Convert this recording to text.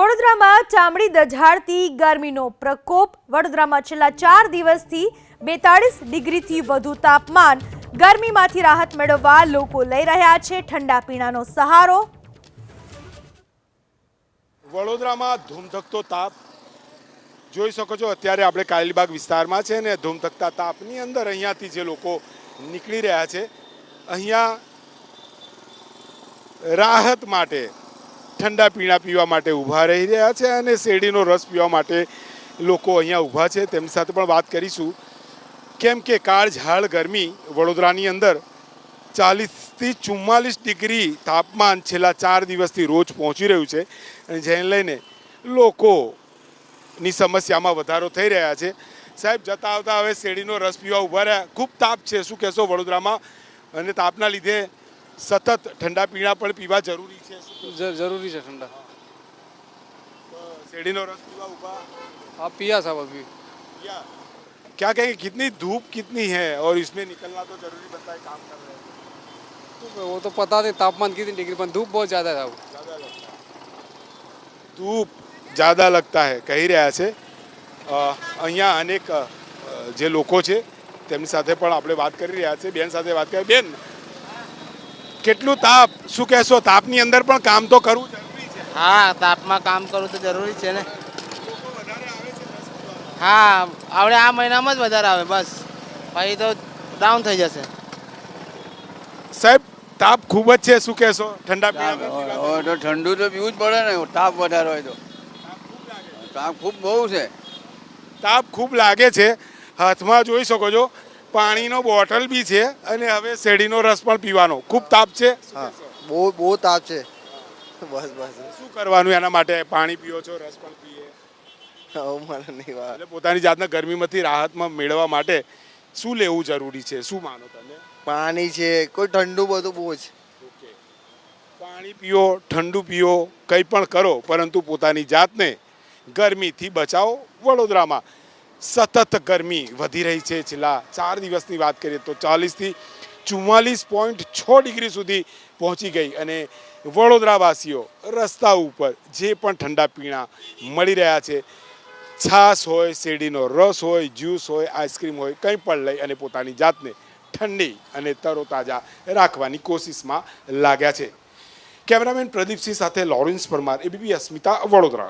વડોદરામાં ચામડી દઝાડતી ગરમીનો પ્રકોપ. વડોદરામાં છેલ્લા ચાર દિવસથી બેતાળીસ ડિગ્રીથી વધુ તાપમાન ગરમીમાંથી રાહત મેળવવા લોકો લઈ રહ્યા છે ઠંડા પીણાનો સહારો. વડોદરામાં ધૂમધકતો તાપ. જોઈ શકો છો, અત્યારે આપણે કાયલીબાગ વિસ્તારમાં છે ને ધૂમધકતા તાપની અંદર અહીંયાથી જે લોકો નીકળી રહ્યા છે, અહીંયા રાહત માટે ઠંડા પીણા પીવા માટે ઊભા રહી રહ્યા છે અને શેરડીનો રસ પીવા માટે લોકો અહીંયા ઊભા છે. તેમની સાથે પણ વાત કરીશું. કેમ કે કાળઝાળ ગરમી વડોદરાની અંદર ચાલીસથી ચુમ્માલીસ ડિગ્રી તાપમાન છેલ્લા ચાર દિવસથી રોજ પહોંચી રહ્યું છે અને જેને લઈને લોકોની સમસ્યામાં વધારો થઈ રહ્યા છે. સાહેબ, જતા આવતા હવે શેરડીનો રસ પીવા ઊભા રહ્યા. ખૂબ તાપ છે. શું કહેશો વડોદરામાં? અને તાપના લીધે સતત ઠંડા પીણા પણ પીવા જરૂરી છે શું જ- જરૂરી છે ठंडा શેરડીનો રસ પીવા ઊભા आप पिया साहब अभी या क्या कहेंगे कितनी धूप कितनी है और इसमें निकलना तो जरूरी बनता है काम कर रहे हैं तो वो तो पता नहीं तापमान कितनी डिग्री पर धूप बहुत ज़्यादा था ज़्यादा लगता है धूप ज़्यादा लगता है કહી રહ્યા છે અ, અહીંયા અનેક અ, જે લોકો છે તેમની સાથે પણ આપણે વાત કરી રહ્યા છે બેન સાથે વાત કરી બેન કેટલું તાપ? શું કહેશો? તાપની અંદર પણ કામ તો કરવું જરૂરી છે. હા તાપમાં કામ કરવું તો જરૂરી છે ને. લોકો વધારે આવે છે રસ પીવા. હા આવડે આ મહિનામાં જ વધારે આવે બસ. પછી તો ડાઉન થઈ જશે. સાહેબ તાપ ખૂબ જ છે શું કહેશો? ઠંડા પીણા તો ઠંડુ તો પીવું જ પડે ને તાપ વધારે હોય તો. તાપ ખૂબ બહુ છે. તાપ ખૂબ લાગે છે. હાથમાં જોઈ શકો છો પાણીનો બોટલ બી છે અને હવે શેરડીનો રસ પણ પીવાનો. ખૂબ તાપ છે. હા બહુ બહુ તાપ છે. બસ બસ શું કરવાનું એના માટે? પાણી પીઓ છો રસ પણ પીએ? પોતાની જાતને ગરમીમાંથી રાહતમાં મેળવવા માટે શું લેવું જરૂરી છે? શું માનો તમે? પાણી છે કોઈ ઠંડુ બધું બહુ જ. ઓકે. પાણી પીઓ ઠંડુ પીઓ કંઈ પણ કરો પરંતુ પોતાની જાતને ગરમીથી બચાવો વડોદરામાં. સતત ગરમી વધી રહી છે. છેલ્લા ચાર દિવસની વાત કરીએ તો ચાલીસથી ચુમ્માલીસ પોઈન્ટ છ ડિગ્રી સુધી પહોંચી ગઈ અને વડોદરાવાસીઓ રસ્તા ઉપર જે પણ ઠંડા પીણા મળી રહ્યા છે, છાશ હોય, શેરડીનો રસ હોય, જ્યુસ હોય, આઈસ્ક્રીમ હોય, કંઈ પણ લઈ અને પોતાની જાતને ઠંડી અને તરોતાજા રાખવાની કોશિશમાં લાગ્યા છે. કેમેરામેન પ્રદીપસિંહ સાથે લોરેન્સ પરમાર, એબીપી અસ્મિતા, વડોદરા.